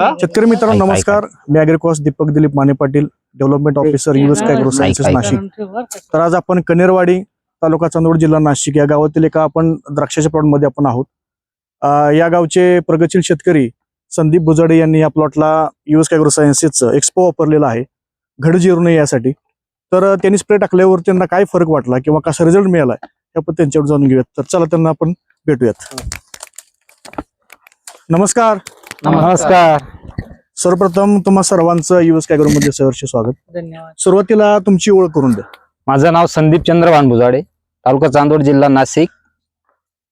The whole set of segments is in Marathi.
शेतकरी मित्रांनो नमस्कार. मी अॅग्रिकॉस Deepak Dilip Mane Patil development officer US कॅग्रो sciences Nashik. तर आज आपण कनेरवाडी तालुका चांदवड जिल्हा नाशिक या गावातील एका आपण द्राक्षाच्या प्लॉटमध्ये आपण आहोत. या गावचे प्रगतशील शेतकरी संदीप बुजाडे यांनी या प्लॉटला युएस कॅग्रो सायन्सेसचं एक्सपो वापरलेला आहे. घड जिरू नये यासाठी. तर त्यांनी स्प्रे टाकल्यावर त्यांना काय फरक वाटला किंवा कसा रिझल्ट मिळाला हे आपण त्यांच्यावर जाणून घेऊयात. तर चला त्यांना आपण भेटूयात. नमस्कार. नमस्कार. सर्वप्रथम तुम्हा सर्वांचं युएस कॅग्रो मध्ये सहर्ष स्वागत. धन्यवाद. सुरुवातीला तुमची ओळख करून द्या. माझं नाव संदीप चंद्रभान भुजाडे तालुका चांदोड जिल्हा नाशिक.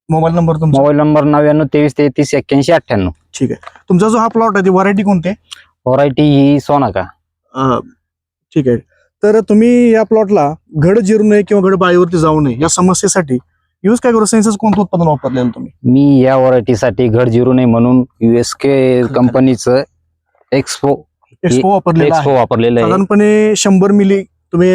मोबाईल नंबर तुमचा? मोबाईल नंबर नव्याण्णव तेवीस तेहतीस एक्क्याऐंशी अठ्ठ्याण्णव. ठीक आहे. तुमचा जो हा प्लॉट आहे ती व्हरायटी कोणती आहे? व्हरायटी ही सोनाका. अं, ठीक आहे. तर तुम्ही या प्लॉटला घड जिरू नये किंवा घड बाळीवरती जाऊ नये या समस्येसाठी युएस कॅग्रो सायन्सेस कोणतं उत्पादन वापरलेलं तुम्ही? मी या व्हरायटीसाठी घड जिरू नये म्हणून युएसके कंपनीचं एक्सपो एक्सपो वापरलेला एक्सपो वापरलेलं आहे. साधारणपणे शंभर मिली तुम्ही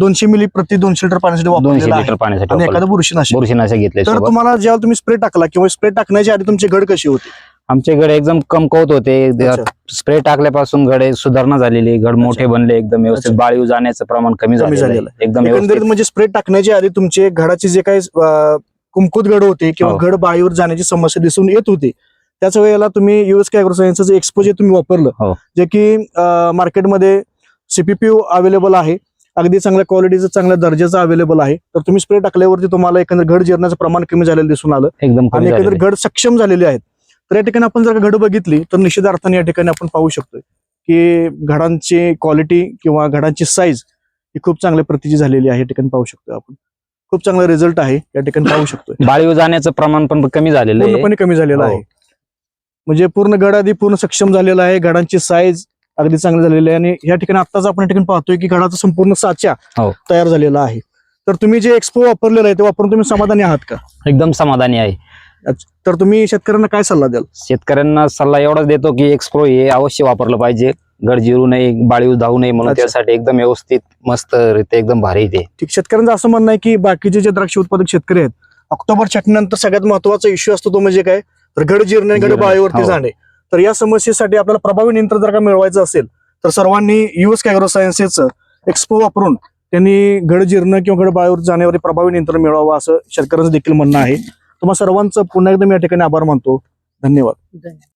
दोनशे मिली प्रति दोनशे लिटर पाण्यासाठी दोनशे लिटर पाण्यासाठी वापरलं. एखादं बुरशीनाशक. बुरशीनाशक घेतले तर तुम्हाला जेव्हा तुम्ही स्प्रे टाकला किंवा स्प्रे टाकण्याच्या आधी तुमची घड कशी होती? आमच्याकडे एकदम कमकवत होते. स्प्रे टाकल्यापासून घडे सुधारणा झालेली घड मोठे बनले एकदम व्यवस्थित. बाळीव जाण्याचं प्रमाण कमी झालेलं. एकदम म्हणजे स्प्रे टाकण्याच्या आधी तुमचे घडाचे जे काही अं, कुंकुत घड होते किंवा हो. घड बाळीवर जाण्याची समस्या दिसून येत होती त्याच वेळेला तुम्ही युएस कॅग्रो सायन्सचं एक्सपो जे तुम्ही वापरलं हो. जे की मार्केटमध्ये सीपीपी अवेलेबल आहे अगदी चांगल्या क्वालिटीचं चांगल्या दर्जाचं अवेलेबल आहे तर तुम्ही स्प्रे टाकल्यावरती तुम्हाला एकंदर घड जिरण्याचं प्रमाण कमी झालेलं दिसून आलं आणि एकंदर. घड सक्षम झालेले आहेत तर या ठिकाणी आपण जर का घड बघितली तर निश्चित अर्थाने या ठिकाणी आपण पाहू शकतोय की घडांची क्वालिटी किंवा घडांची साईज ही खूप चांगल्या प्रतीची झालेली आहे. या ठिकाणी पाहू शकतोय आपण. खूप चांगला रिझल्ट आहे. या ठिकाणी पाहू शकतोय. बाळीव जाण्याचं प्रमाण पण कमी झालेलं आहे. पूर्णपणे कमी झालेला हो. आहे. म्हणजे पूर्ण घड आधी पूर्ण सक्षम झालेला आहे. घडांची साईज अगदी चांगली झालेली आहे. आणि या ठिकाणी आत्ताच आपण या ठिकाणी पाहतोय की घडाचा संपूर्ण साचा हो. तयार झालेला आहे. तर तुम्ही जे एक्सपो वापरलेलं आहे ते वापरून तुम्ही समाधानी आहात का? एकदम समाधानी आहे. तर तुम्ही शेतकऱ्यांना काय सल्ला द्याल? शेतकऱ्यांना सल्ला एवढाच देतो की एक्सप्रो हे अवश्य वापरलं पाहिजे. गड जिरू नये बाळीव धावू नये म्हणून अच्छा. त्यासाठी एकदम व्यवस्थित मस्त रीते एकदम भारी ते. ठीक शेतकऱ्यांचं असं म्हणणं आहे की बाकीचे जे द्राक्ष उत्पादक शेतकरी आहेत ऑक्टोबर छाटणीनंतर सगळ्यात महत्त्वाचा इश्यू असतो तो म्हणजे काय? तर घड जिरणे जिरणे, बाळीवरती हो. जाणे तर या समस्येसाठी आपल्याला प्रभावी नियंत्रण जर का मिळवायचं असेल तर सर्वांनी युएस कॅग्रो सायन्सेसचं एक्सपो वापरून त्यांनी घड जिरणं किंवा घड बाळीवर जाण्यावर प्रभावी नियंत्रण मिळवावं असं शेतकऱ्यांचं देखील म्हणणं आहे. तुम्हाला सर्वांचं पुन्हा एकदा मी या ठिकाणी आभार मानतो. धन्यवाद. धन्यवाद.